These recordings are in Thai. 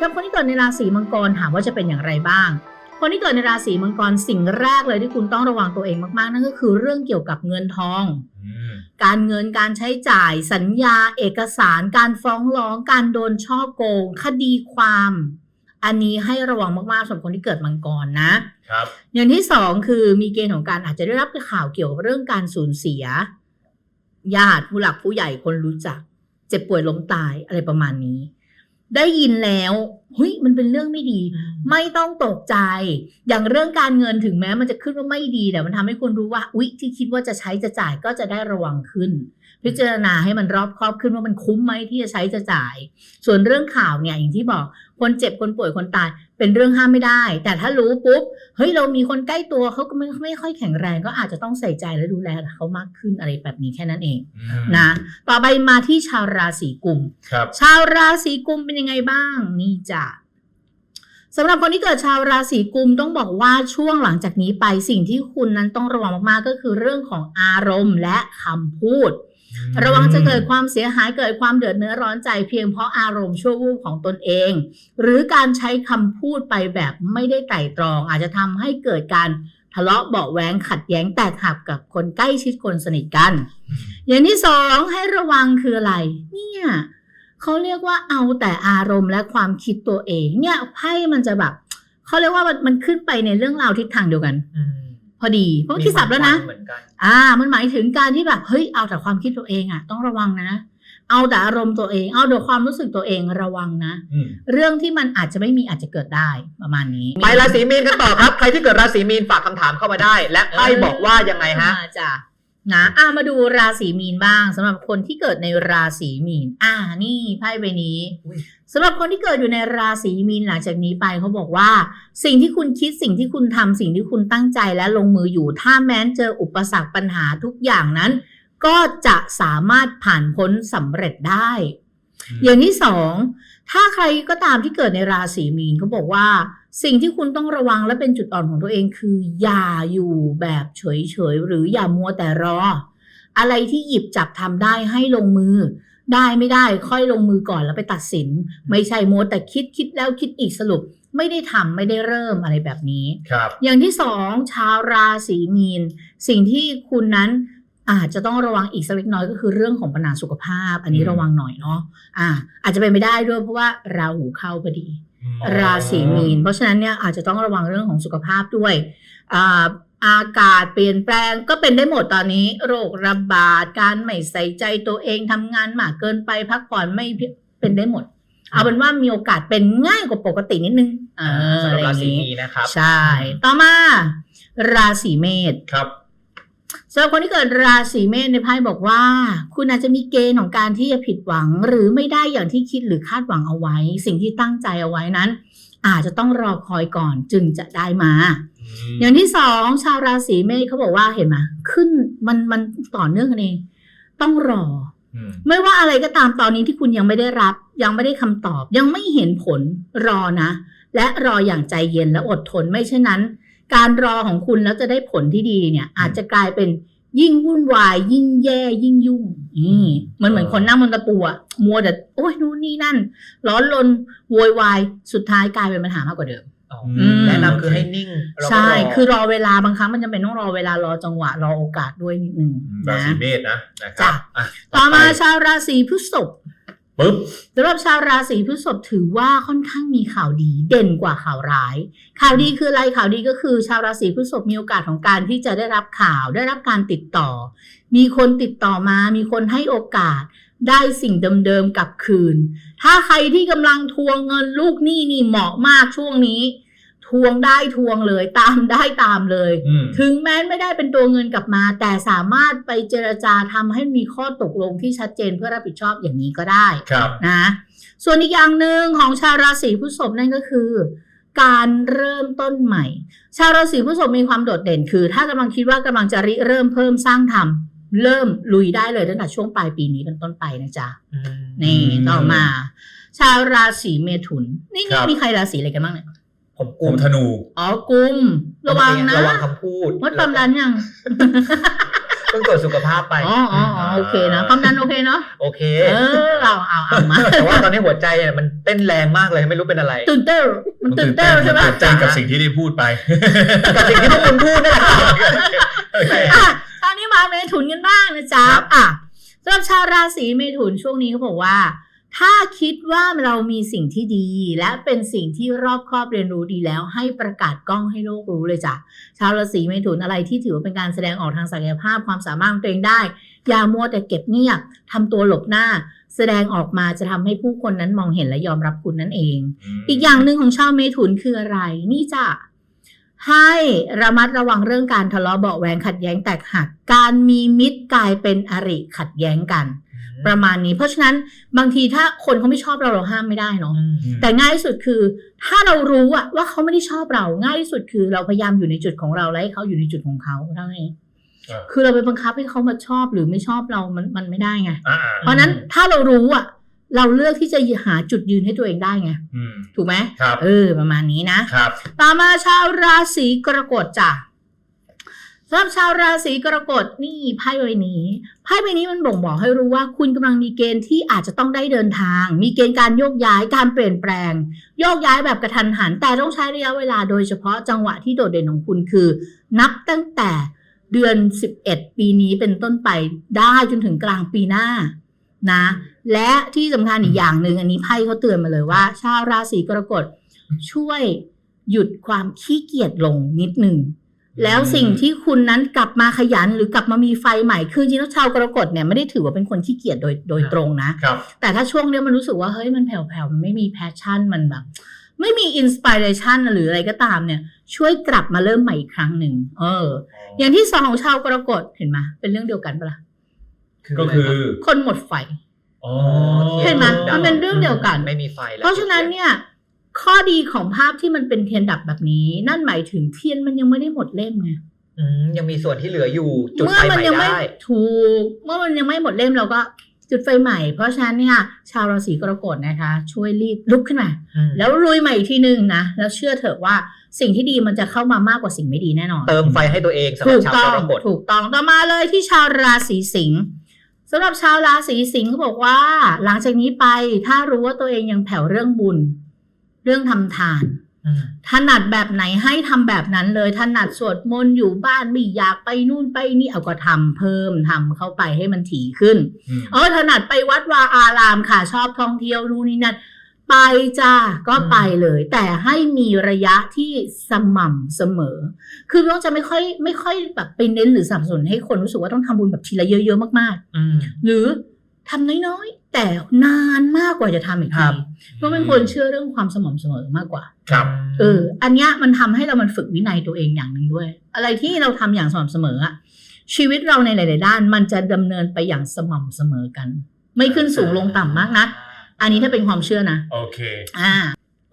สำหรับคนที่เกิดในราศีมังกรถามว่าจะเป็นอย่างไรบ้าง คนที่เกิดในราศีมังกรสิ่งแรกเลยที่คุณต้องระวังตัวเองมากๆ นั่นก็คือเรื่องเกี่ยวกับเงินทองอืมการเงินการใช้จ่ายสัญญา เอกสาร การฟ้องร้อง การโดนช่อโกง คดีความ อันนี้ให้ระวังมากๆสำหรับคนที่เกิดมังกรนะครับอย่างที่สองคือมีเกณฑ์ของการอาจจะได้รับข่าวเกี่ยวกับเรื่องการสูญเสียญาติผู้หลักผู้ใหญ่คนรู้จัก เจ็บป่วยล้มตายอะไรประมาณนี้ ได้ยินแล้วเฮ้ยมันเป็นเรื่องไม่ดี ไม่ต้องตกใจ อย่างเรื่องการเงินถึงแม้มันจะขึ้นว่าไม่ดีแต่มันทำให้คุณรู้ว่าอุ๊ยที่คิดว่าจะใช้จะจ่ายก็จะได้ระวังขึ้น พิจารณาให้มันรอบครอบขึ้นว่ามันคุ้มไหมที่จะใช้จะจ่าย ส่วนเรื่องข่าวเนี่ยอย่างที่บอกคนเจ็บคนป่วยคนตาย เป็นเรื่องห้ามไม่ได้ แต่ถ้ารู้ปุ๊บเฮ้ยเรามีคนใกล้ตัวเขาก็ไม่ไม่ค่อยแข็งแรง ก็อาจจะต้องใส่ใจและดูแลเขามากขึ้นอะไรแบบนี้แค่นั้นเองอืมนะต่อไปมาที่ชาวราศีกุมครับชาวราศีกุมเป็นยังไงบ้าง นี่จ้ะสำหรับคนที่เกิดชาวราศีกุมต้องบอกว่าช่วงหลังจากนี้ไปสิ่งที่คุณนั้นต้องระวังมากๆก็คือเรื่องของอารมณ์และคำพูด ระวังจะเกิดความเสียหายเกิดความเดือดเนื้อร้อนใจเพียงเพราะอารมณ์ชั่ววูบของตนเอง หรือการใช้คำพูดไปแบบไม่ได้ไตร่ตรอง อาจจะทำให้เกิดการทะเลาะเบาะแว้งขัดแย้งแตกหักกับคนใกล้ชิดคนสนิทกัน อย่างที่สองให้ระวังคืออะไร เนี่ยเขาเรียกว่าเอาแต่อารมณ์และความคิดตัวเอง เนี่ยไพ่มันจะแบบเขาเรียกว่ามันมันขึ้นไปในเรื่องราวทิศทางเดียวกันอืม พอดีเพราะว่าที่สับแล้วนะเหมือนกันอ่า มันหมายถึงการที่แบบเฮ้ยเอาแต่ความคิดตัวเองอะต้องระวังนะ เอาแต่อารมณ์ตัวเอง เอาแต่ความรู้สึกตัวเองระวังนะอืมเรื่องที่มันอาจจะไม่มีอาจจะเกิดได้ประมาณนี้ ไปราศีมีนกันต่อครับ ใครที่เกิดราศีมีนฝากคำถามเข้ามาได้ และไพ่บอกว่ายังไงฮะมาจ้ะ นะอ่ามาดูราศีมีนบ้างสำหรับคนที่เกิดในราศีมีน อ่านี่ไพ่ใบนี้อุ๊ยสำหรับคนที่เกิดอยู่ในราศีมีนหลังจากนี้ไปเขาบอกว่า สิ่งที่คุณคิดสิ่งที่คุณทำสิ่งที่คุณตั้งใจและลงมืออยู่ ถ้าแม้นเจออุปสรรคปัญหาทุกอย่างนั้น ก็จะสามารถผ่านพ้นสำเร็จได้ อย่างที่สอง ถ้าใครก็ตามที่เกิดในราศีมีนเขาบอกว่า สิ่งที่คุณต้องระวังและเป็นจุดอ่อนของตัวเองคือ อย่าอยู่แบบเฉยๆ หรืออย่ามัวแต่รอ อะไรที่หยิบจับทำได้ให้ลงมือ ได้ไม่ได้ค่อยลงมือก่อนแล้วไปตัดสิน ไม่ใช่มัวแต่คิดคิดแล้วคิดอีกสรุป ไม่ได้ทำไม่ได้เริ่มอะไรแบบนี้ครับอย่างที่สองชาวราศีมีน สิ่งที่คุณนั้น อาจจะต้องระวังอีกสักเล็กน้อยก็คือเรื่องของปัญหาสุขภาพ อันนี้อืมระวังหน่อยเนาะอ่า อาจจะเป็นไม่ได้ด้วยเพราะว่าราหูเข้าพอดีอืมราศีมีน เพราะฉะนั้นเนี่ยอาจจะต้องระวังเรื่องของสุขภาพด้วยอ่าอากาศเปลี่ยนแปลงก็เป็นได้หมดตอนนี้ โรคระบาดการไม่ใส่ใจตัวเองทำงานมากเกินไปพักผ่อนไม่เพียเป็นได้หมด เอาเป็นว่ามีโอกาสเป็นง่ายกว่าปกตินิดนึงเออสำหรับราศีอะไอย่งมีงี้นนะครับ ใช่ ต่อมา ราศีเมษครับ สำหรับคนที่เกิดราศีเมษในไพ่บอกว่า คุณอาจจะมีเกณฑ์ของการที่จะผิดหวัง หรือไม่ได้อย่างที่คิดหรือคาดหวังเอาไว้ สิ่งที่ตั้งใจเอาไว้นั้น อาจจะต้องรอคอยก่อนจึงจะได้มา อย่างที่สองชาวราศีเมษเขาบอกว่าเห็นไหมขึ้นมันมันต่อเนื่องกันเองต้องรออืมไม่ว่าอะไรก็ตามตอนนี้ที่คุณยังไม่ได้รับ ยังไม่ได้คำตอบ ยังไม่เห็นผลรอนะ และรออย่างใจเย็นและอดทนไม่เช่นนั้น การรอของคุณแล้วจะได้ผลที่ดีเนี่ย อาจจะกลายเป็นยิ่งวุ่นวาย ยิ่งแย่ยิ่งยุ่งนี่มันเหมือนคนนั่งบนตะปูอะมัวแต่โอ้ยนู่นนี่นั่น ร้อนรนโวยวายสุดท้ายกลายเป็นปัญหามากกว่าเดิมอืมแนะนำคือให้นิ่งแล้วก็ใช่รคือรอเวลาบางครั้งมันจำเป็นต้องรอเวลารอจังหวะรอโอกาสด้วยนิดนึงรานะศีเมษนะนะครัจ้ะบอะต่อมาไปชาวราศีพฤษภ ปุ๊บสำหรับชาวราศีพฤษภถือว่าค่อนข้างมีข่าวดีเด่นกว่าข่าวร้าย ข่าวดีคืออะไรข่าวดีก็คือ ชาวราศีพฤษภมีโอกาสของการที่จะได้รับข่าวได้รับการติดต่อ มีคนติดต่อมา มีคนให้โอกาสได้สิ่งเดิมๆกลับคืน ถ้าใครที่กำลังทวงเงินลูกหนี้นี่เหมาะมากช่วงนี้ ทวงได้ทวงเลยตามได้ตามเลยอืมถึงแม้ไม่ได้เป็นตัวเงินกลับมา แต่สามารถไปเจรจาทำให้มีข้อตกลงที่ชัดเจนเพื่อรับผิดชอบอย่างนี้ก็ได้ครับนะ ส่วนอีกอย่างหนึ่งของชาวราศีพฤษภนั่นก็คือ การเริ่มต้นใหม่ ชาวราศีพฤษภมีความโดดเด่นคือ ถ้ากำลังคิดว่ากำลังจะริเริ่มเพิ่มสร้างทำเริ่มลุยได้เลยตั้งแต่ช่วงปลายปีนี้เป็นต้นไปนะจ๊ะอืมนี่อืมต่อมา ชาวราศีเมถุน นี่ครันี่บมีใครราศีอะไรกันบ้างเนี่ย ผมผกุมมธนู อ๋อกุม ระวังนะระวังคำพูดวัดความดันยังเบื้องตรวจสุขภาพไปอ๋ออ๋ออ๋อโอเคนะความดันโอเคเนาะ โอเค เออเอาเอาเอามา แต่ว่าตอนนี้หัวใจเนี่ยมันเต้นแรงมากเลยไม่รู้เป็นอะไร ตื่นเต้น มันตื่นเต้นใช่ไหมตื่นเต้นกับสิ่งที่ได้พูดไป กับสิ่งที่พวกคุณพูดนี่แหละครับอะคราวนี้มาเมถุนกันบ้างนะจ๊ะครับอะสำหรับชาวราศีเมถุนช่วงนี้เขาบอกว่า ถ้าคิดว่าเรามีสิ่งที่ดี และเป็นสิ่งที่รอบครอบเรียนรู้ดีแล้ว ให้ประกาศกล้องให้โลกรู้เลยจ้ะชาวราศีเมถุนอะไรที่ถือว่าเป็นการแสดงออกทางศักยภาพความสามารถของตัวเองได้ อย่ามัวแต่เก็บเงียบทำตัวหลบหน้า แสดงออกมาจะทำให้ผู้คนนั้นมองเห็นและยอมรับคุณนั่นเอง อีกอย่างหนึ่งของชาวเมถุนคืออะไร นี่จะให้ระมัดระวังเรื่องการทะเลาะเบาะแวงขัดแย้งแตกหัก การมีมิตรกลายเป็นอริขัดแย้งกัน ประมาณนี้ เพราะฉะนั้นบางทีถ้าคนเขาไม่ชอบเราเราห้ามไม่ได้เนาะอืมแต่ง่ายที่สุดคือ ถ้าเรารู้อะว่าเขาไม่ได้ชอบเราง่ายที่สุดคือเราพยายามอยู่ในจุดของเราและให้เขาอยู่ในจุดของเขาเท่านั้นเองครับคือเราไปบังคับให้เขามาชอบหรือไม่ชอบเรามันมันไม่ได้ไงอ่าเพราะฉะนั้นถ้าเรารู้อะเราเลือกที่จะหาจุดยืนให้ตัวเองได้ไงอืมถูกไหมครับเออประมาณนี้นะครับต่อมาชาวราศีกรกฎจ้ะ สำหรับชาวราศีกรกฎนี่ไพ่ใบนี้ไพ่ใบนี้มันบ่งบอกให้รู้ว่าคุณกำลังมีเกณฑ์ที่อาจจะต้องได้เดินทาง มีเกณฑ์การโยกย้ายการเปลี่ยนแปลง โยกย้ายแบบกระทันหัน แต่ต้องใช้ระยะเวลาโดยเฉพาะจังหวะที่โดดเด่นของคุณคือ นับตั้งแต่เดือน 11 ปีนี้เป็นต้นไปได้จนถึงกลางปีหน้านะ และที่สำคัญอีกอย่างหนึ่งอันนี้ไพ่เขาเตือนมาเลยว่า ชาวราศีกรกฎช่วยหยุดความขี้เกียจลงนิดหนึ่ง แล้วสิ่งที่คุณนั้นกลับมาขยันหรือกลับมามีไฟใหม่คือจริงๆแล้วชาวกรกฎเนี่ยไม่ได้ถือว่าเป็นคนขี้เกียจโดยโดยตรงนะครับแต่ถ้าช่วงเนี้ยมันรู้สึกว่าเฮ้ยมันแผ่วๆมันไม่มีแพชชั่นมันแบบไม่มีอินสปิเรชันหรืออะไรก็ตามเนี่ย ช่วยกลับมาเริ่มใหม่อีกครั้งหนึ่งเออ อย่างที่สองของชาวกรกฎเห็นไหมเป็นเรื่องเดียวกันปะล่ะก็คือ คนหมดไฟอ๋อเห็นไหมมันเป็นเรื่องเดียวกันไม่มีไฟแล้วเพราะฉะนั้นเนี่ย ข้อดีของภาพที่มันเป็นเทียนดับแบบนี้ นั่นหมายถึงเทียนมันยังไม่ได้หมดเล่มไงอืมยังมีส่วนที่เหลืออยู่ จุดเมื่ไฟอใหมัม่ยังไม่ได้ถูก เมื่อมันยังไม่หมดเล่มเราก็จุดไฟใหม่ เพราะฉะนั้นเนี่ยชาวราศีกรกฎนะคะ ช่วยรีบลุกขึ้นมาอืมแล้วลุยใหม่อีกทีหนึ่งนะ แล้วเชื่อเถอะว่าสิ่งที่ดีมันจะเข้ามามากกว่าสิ่งไม่ดีแน่นอน เติมไฟให้ตัวเองสำหรัถูบกชาวต้กองรกฎถูกต้องต่อมาเลยที่ชาวราศีสิงห์สำหรับชาวราศีสิงห์เขาบอกว่า หลังจากนี้ไปถ้ารู้ว่าตัวเองยังแผ่วเรื่องบุญ เรื่องทำทานอืมถนัดแบบไหนให้ทำแบบนั้นเลยถนัดสวดมนต์อยู่บ้านไม่อยากไปนู่นไปนี่เอาก็ทำเพิ่มทำเข้าไปให้มันถี่ขึ้นอืมเออถนัดไปวัดวาอารามค่ะชอบท่องเที่ยวนู่นนี่นั่นไปจ้าก็ไปเลย แต่ให้มีระยะที่สม่ำเสมอ คือเราจะไม่ค่อยไม่ค่อยแบบไปเน้นหรือสนับสนุนให้คนรู้สึกว่าต้องทำบุญแบบทีละเยอะๆมากอืมๆหรือ ทำน้อยๆ แต่นานมากกว่าจะทำอีกครัทีบเพราะเป็นคนเชื่อเรื่องความสม่ำเสมอมากกว่า ครับ เออ อันเนี้ยมันทำให้เรามันฝึกวินัยตัวเองอย่างหนึ่งด้วย อะไรที่เราทำอย่างสม่ำเสมออะชีวิตเราในหลาย ๆ ด้าน มันจะดำเนินไปอย่างสม่ำเสมอกัน ไม่ขึ้นสูงลงต่ำมากนัก อันนี้ถ้าเป็นความเชื่อนะ โอเค อ่า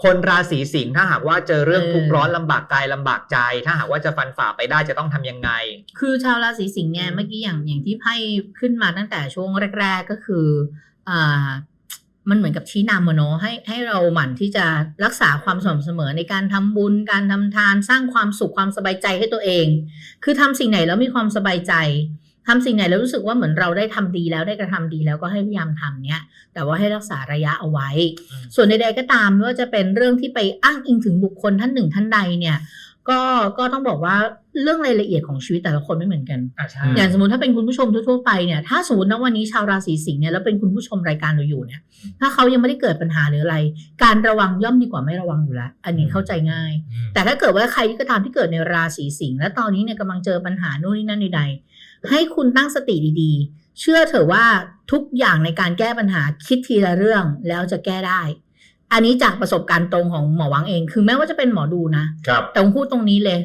คนราศีสิงห์ถ้าหากว่าเจอเรื่องเออทุกข์ร้อนลำบากกายลำบากใจ ถ้าหากว่าจะฟันฝ่าไปได้จะต้องทำยังไง คือชาวราศีสิงห์เนี่ยเมื่อกี้อย่างอย่างที่ไพ่ขึ้นมาตั้งแต่ช่วงแรก ๆก็คืออ่ามันเหมือนกับชี้นำอะเนาะให้ให้เราหมั่นที่จะรักษาความสม่ำเสมอในการทำบุญ การทำทานสร้างความสุขความสบายใจให้ตัวเอง คือทำสิ่งไหนแล้วมีความสบายใจ ทำสิ่งไหนแล้วรู้สึกว่าเหมือนเราได้ทำดีแล้วได้กระทำดีแล้วก็ให้พยายามทำเนี่ยแต่ว่าให้รักษาระยะเอาไว้อืมส่วนใดๆก็ตามไม่ว่าจะเป็นเรื่องที่ไปอ้างอิงถึงบุคคลท่านหนึ่งท่านใดเนี่ยก็ก็ต้องบอกว่าเรื่องรายละเอียดของชีวิตแต่ละคนไม่เหมือนกันอ่าใช่อืมอย่างสมมติถ้าเป็นคุณผู้ชมทั่วๆไปเนี่ยถ้าสมมตินะวันนี้ชาวราศีสิงห์เนี่ยแล้วเป็นคุณผู้ชมรายการเราอยู่เนี่ย ถ้าเขายังไม่ได้เกิดปัญหาหรืออะไร การระวังย่อมดีกว่าไม่ระวังอยู่แล้วอันนี้เข้าใจง่ายอืมแต่ถ้าเกิดว่าใครก็ตามที่เกิดในราศีสิงห์และตอนนี้เนี่ยกำลังเจอปัญหาโน่นนี่นั่นใดๆ ให้คุณตั้งสติดีๆ เชื่อเถอะว่าทุกอย่างในการแก้ปัญหาคิดทีละเรื่องแล้วจะแก้ได้ อันนี้จากประสบการณ์ตรงของหมอหวังเอง คือแม้ว่าจะเป็นหมอดูนะครับแต่ผมพูดตรงนี้เลย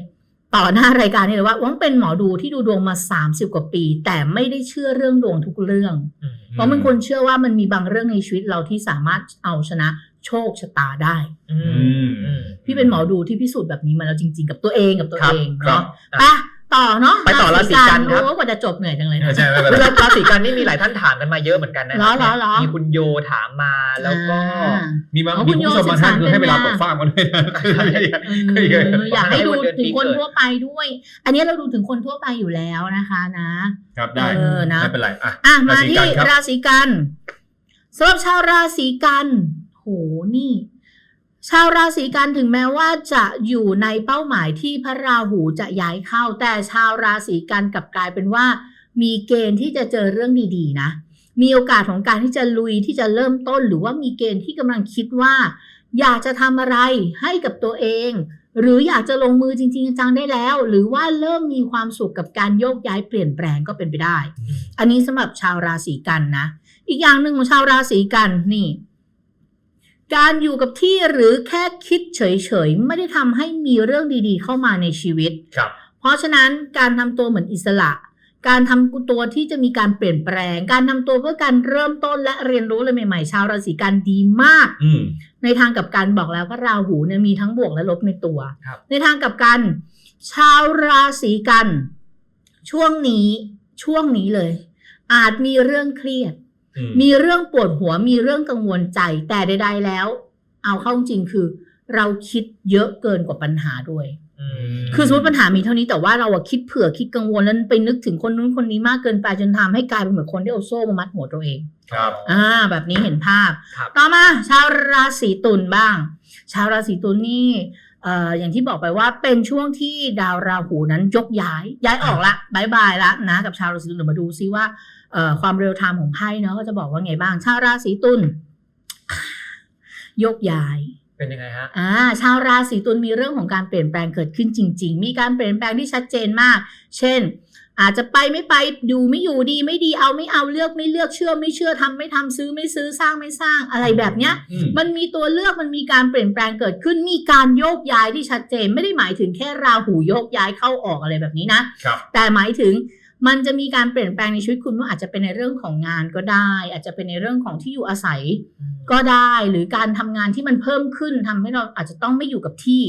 ต่อหน้ารายการนี่เลยว่าหวังเป็นหมอดูที่ดูดวงมา30กว่าปี แต่ไม่ได้เชื่อเรื่องดวงทุกเรื่องอืมเพราะมันคนเชื่อว่ามันมีบางเรื่องในชีวิตเราที่สามารถเอาชนะโชคชะตาได้อืมอืมอืมพี่เป็นหมอดูที่พิสูจน์แบบนี้มาแล้วจริง ๆ กับตัวเองกับตัวครับเองครับเนาะไป ต่อเนาะไปต่อราศีกันครับโอ้กว่าจะจบเหนื่อยจังเลยเออนะใช่ไม่เป็นไรราศีกันนี่มีหลายท่านถามกันมาเยอะเหมือนกันนะเหรอเหรอเหรอมีคุณโยถามมาแล้วก็อ่ามีบางอ๋อมีคุณผู้ชมบางท่านโยคือให้เวลาศึตกษากฟากมาด้วยนะคือเอออยากให้ดูวันเดือนถึงปีคนเกิดทั่วไปด้วย อันนี้เราดูถึงคนทั่วไปอยู่แล้วนะคะนะ ครับได้เออนะไม่เป็นไรอะอะมาราศีที่กันครับราศีกันสำหรับชาวราศีกันโหนี่ ชาวราศีกันถึงแม้ว่าจะอยู่ในเป้าหมายที่พระราหูจะย้ายเข้า แต่ชาวราศีกันกลับกลายเป็นว่า มีเกณฑ์ที่จะเจอเรื่องดีๆนะ มีโอกาสของการที่จะลุยที่จะเริ่มต้น หรือว่ามีเกณฑ์ที่กำลังคิดว่า อยากจะทำอะไรให้กับตัวเอง หรืออยากจะลงมือจริงๆจังได้แล้ว หรือว่าเริ่มมีความสุขกับการโยกย้ายเปลี่ยนแปลงก็เป็นไปได้ อันนี้สำหรับชาวราศีกันนะ อีกอย่างหนึ่งของชาวราศีกันนี่ การอยู่กับที่หรือแค่คิดเฉยๆ ไม่ได้ทำให้มีเรื่องดีๆ เข้ามาในชีวิต ครับ เพราะฉะนั้นการทำตัวเหมือนอิสระ การทำตัวที่จะมีการเปลี่ยนแปลง การทำตัวเพื่อการเริ่มต้นและเรียนรู้อะไรใหม่ๆ ชาวราศีกันดีมาก อืม ในทางกับการบอกแล้วว่าราหูเนี่ยมีทั้งบวกและลบในตัว ครับ ในทางกับกัน ชาวราศีกัน ช่วงนี้ช่วงนี้เลย อาจมีเรื่องเครียดอื มีเรื่องปวดหัวมีเรื่องกังวลใจแต่ใดๆแล้ว เอาเข้าจริงคือ เราคิดเยอะเกินกว่าปัญหาด้วยอืมคือสมมติปัญหามีเท่านี้แต่ว่าเราอะคิดเผื่อคิดกังวลแล้วไปนึกถึงคนนู้นคนนี้มากเกินไปจนทำให้กลายเป็นเหมือนคนที่เอาโซ่มามัดหัวตัวเอง ครับ อ่า แบบนี้เห็นภาพครับต่อมาชาวราศีตุลบ้าง ชาวราศีตุลนี่เอ่ออย่างที่บอกไปว่าเป็นช่วงที่ดาวราหูนั้นยกย้าย ย้ายออกละบายบายละนะกับชาวราศีตุลเดี๋ยวมาดูซิว่าเอ่อความเร็วไทม์ของไพ่เนาะก็จะบอกว่าไงบ้าง ชาวราศีตุลยกย้ายเป็นยังไงฮะอ่าชาวราศีตุลมีเรื่องของการเปลี่ยนแปลงเกิดขึ้นจริง ๆ มีการเปลี่ยนแปลงที่ชัดเจนมาก เช่น อาจจะไปไม่ไปดูไม่อยู่ดีไม่ดีเอาไม่เอาเลือกไม่เลือกเชื่อไม่เชื่อทำไม่ทำซื้อไม่ซื้อสร้างไม่สร้างอะไรแบบเนี้ยอืมมันมีตัวเลือกมันมีการเปลี่ยนแปลงเกิดขึ้นมีการโยกย้ายที่ชัดเจนไม่ได้หมายถึงแค่ราหูโยกย้ายเข้าออกอะไรแบบนี้นะครับแต่หมายถึงมันจะมีการเปลี่ยนแปลงในชีวิตคุณว่าอาจจะเป็นในเรื่องของงานก็ได้ อาจจะเป็นในเรื่องของที่อยู่อาศัยก็ได้ หรือการทำงานที่มันเพิ่มขึ้นทำให้เราอาจจะต้องไม่อยู่กับที่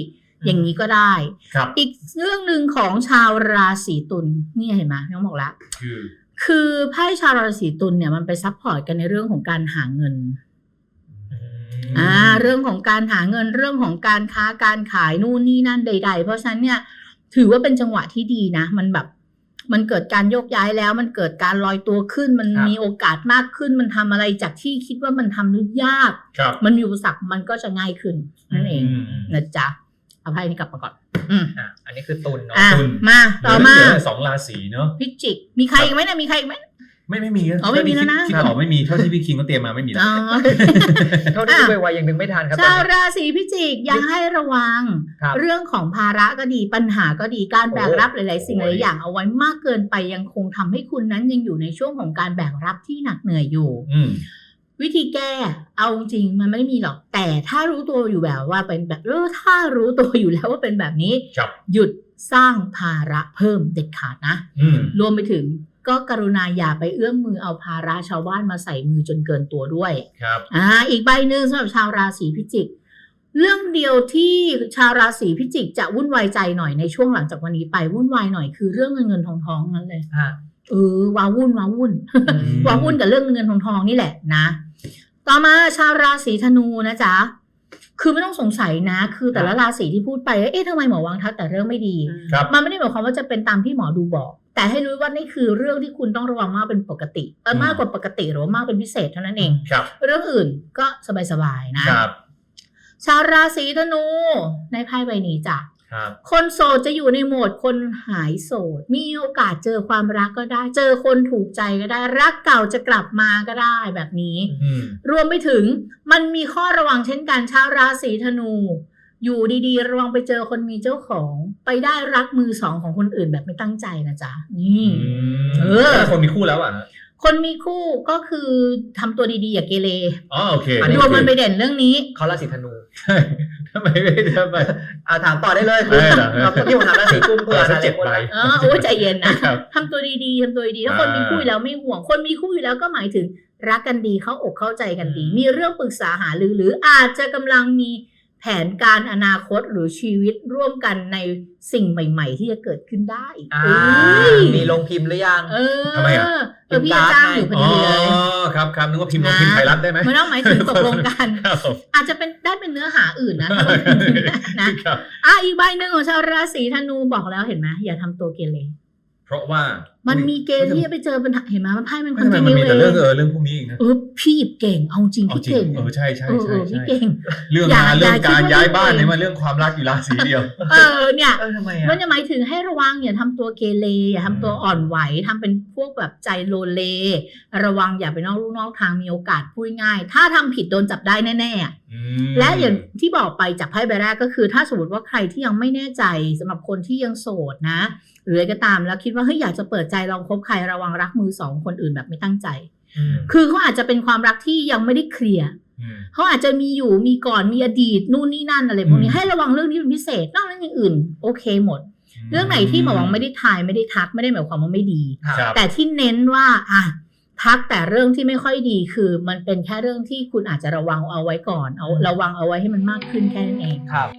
อืมอย่างนี้ก็ได้ครับอีกเรื่องหนึ่งของชาวราศีตุลนี่เห็นไหมน้องบอกแล้วคือคือไพ่ชาวราศีตุลเนี่ยมันไปซับพอร์ตกันในเรื่องของการหาเงินอืมอ่าเรื่องของการหาเงินเรื่องของการค้าการขายนู่นนี่นั่นใด ๆ เพราะฉะนั้นเนี่ยถือว่าเป็นจังหวะที่ดีนะ มันแบบมันเกิดการโยกย้ายแล้ว มันเกิดการลอยตัวขึ้น มันครับมีโอกาสมากขึ้น มันทำอะไรจากที่คิดว่ามันทำนึกยากครับมันมีอุปสรรคมันก็จะง่ายขึ้นนั่นเองอืมนะจ๊ะ เอาไพ่นี้กลับมาก่อน อืมอะอันนี้คือตุลเนาะอะตุล มาต่อมาเหลืสองราศีเนาะพิจิก มีใครอีกไหมเนี่ยมีใครอีกไหม ไม่ไม่มีอ๋อไม่มีแล้วนะ ที่ออกไม่มีเท่าที่พี่คิงเขาเตรียมมาไม่มีแล้วอ๋อ เท่าที่ดูไวๆยังดึงไม่ทันครับตอชานวนี้ ราศีพิจิกยังให้ระวัง ครับเรื่องของภาระก็ดีปัญหาก็ดีการแบกรับหโอ้ลาย ๆ สิ่งหโอ้ย ลายๆอย่างเอาไว้มากเกินไปยังคงทำให้คุณนั้นยังอยู่ในช่วงของการแบกรับที่หนักเหนื่อยอยู่ อืม วิธีแก้เอาจริงมันไม่ได้มีหรอก แต่ถ้ารู้ตัวอยู่แบบว่าเป็นแบบเออถ้ารู้ตัวอยู่แล้วว่าเป็นแบบนี้ครับหยุดสร้างภาระเพิ่มเด็ดขาดนะอืมรวมไปถึงก็กรุณาอย่าไปเอื้อมมือเอาภาระชาวบ้านมาใส่มือจนเกินตัวด้วย ครับ อ่า อีกใบหนึ่งสำหรับชาวราศีพิจิก เรื่องเดียวที่ชาวราศีพิจิกจะวุ่นวายใจหน่อยในช่วงหลังจากวันนี้ไปวุ่นวายหน่อยคือเรื่องเงินเงินทองทองนั้นเลยฮะ เออว้าวุ่นว้าวุ่นอืมว้าวุ่นกับเรื่องเงินเงินทองทองนี่แหละนะ ต่อมาชาวราศีธนูนะจ๊ะคือไม่ต้องสงสัยนะ คือแต่ละราศีที่พูดไปเอ๊ะทำไมหมอวังทักแต่เรื่องไม่ดีครับมันไม่ได้หมายความว่าจะเป็นตามที่หมอดูบอก แต่ให้รู้ว่านี่คือเรื่องที่คุณต้องระวังมากเป็นปกติเอออืมมากกว่าปกติหรือว่ามากเป็นพิเศษเท่านั้นเองครับเรื่องอื่นก็สบายๆนะครับ ชาวราศีธนูในไพ่ใบนี้จ้ะ ครับคนโสดจะอยู่ในโหมดคนหายโสด มีโอกาสเจอความรักก็ได้ เจอคนถูกใจก็ได้ รักเก่าจะกลับมาก็ได้แบบนี้อืมรวมไปถึงมันมีข้อระวังเช่นกันชาวราศีธนู อยู่ดีๆ ระวังไปเจอคนมีเจ้าของ ไปได้รักมือสองของคนอื่นแบบไม่ตั้งใจนะจ๊ะนี่เออแล้วคนมีคู่แล้วอะ คนมีคู่ก็คือทำตัวดีๆอย่าเกเรอ๋อโอเคอันนี้รวมมันไปเด่นเรื่องนี้เขาราศีธนูใช่ทำไมไม่ทำไมอ่าถามต่อได้เลยได้เหรอเราที่ผมถามราศีกุมเผื่อเอาสักอะไรเจ็ดคนใบละเออโอ้ยใจเย็นนะครับทำตัวดีๆทำตัวดีๆถ้าคนมีคู่อยู่แล้วไม่ห่วง คนมีคู่อยู่แล้วก็หมายถึงรักกันดีเข้าอกเข้าใจกันดีอืมมีเรื่องปรึกษาหารือหรืออาจจะกำลังมี แผแผนการอนาคตหรือชีวิตร่วมกันในสิ่งใหม่ ๆ ที่จะเกิดขึ้นได้อ่าเอ้ยมีลงพิมพ์หรือยัง เออทำไมอะเออพี่จะจ้างอยู่พออ๋อดีเลยครับครับนึกว่าพิมพ์ลงพิมพ์ไทยรัฐได้ไหมมันต้องหมายถึงตกลงกันครับผมอาจจะเป็นได้เป็นเนื้อหาอื่นนะถ้าลงทุนนะครับอะอีกใบหนึ่งของชาวราศีธนูบอกแล้วเห็นไหมอย่าทำตัวเกเร เพราะว่ามัมันมีเกณฑ์ที่จะไปเจอปัญหาเห็นไหมมันไพ่มันคทำนไมที่มันนิ้วมีเอแต่เรื่องงเออเรื่องพวกนี้เองนะเออพี่หยิบเก่งเอาจริงเอาพี่จริเก่งงเออใช่ใช่เออเอใช่อพี่ใช่เก่งเรื่องอย่างานอย่าเรื่องคิดการว่าย้ายบ้านตัวเองเนี่ยมันเรื่องความรักอยู่ราศีเดียว เออเนี่ยเออทำไมมัอะนจะหมายถึงให้ระวังอย่าทำตัวเกเรอย่าทำตัวอ่อนไหวทำเป็นพวกแบบใจโลเล ระวังอย่าไปนอกลู่นอกทางมีโอกาสพูดง่าย ถ้าทำผิดโดนจับได้แน่ๆอืมและอย่างที่บอกไปจากไพ่ใบแรกก็คือ ถ้าสมมติว่าใครที่ยังไม่แน่ใจสำหรับคนที่ยังโสดนะ หรืออะไรก็ตามแล้วคิดว่าเฮ้ยอยากจะเปิดใจลองคบใครระวังรักมือสองคนอื่นแบบไม่ตั้งใจอืมคือเขาอาจจะเป็นความรักที่ยังไม่ได้เคลียร์อืมเขาอาจจะมีอยู่มีก่อนมีอดีตนู่นนี่นั่นอะไรพวกนี้อืมให้ระวังเรื่องนี้เป็นพิเศษนอกนั้นอย่างอื่น โอเคหมด เรื่องไหนที่บอกว่าไม่ได้ทายไม่ได้ทักไม่ได้หมายความว่าไม่ดีครับแต่ที่เน้นว่าอะทักแต่เรื่องที่ไม่ค่อยดีคือมันเป็นแค่เรื่องที่คุณอาจจะระวังเอาไว้ก่อน เอาระวังเอาไว้ให้มันมากขึ้นแค่นั้นเองครับ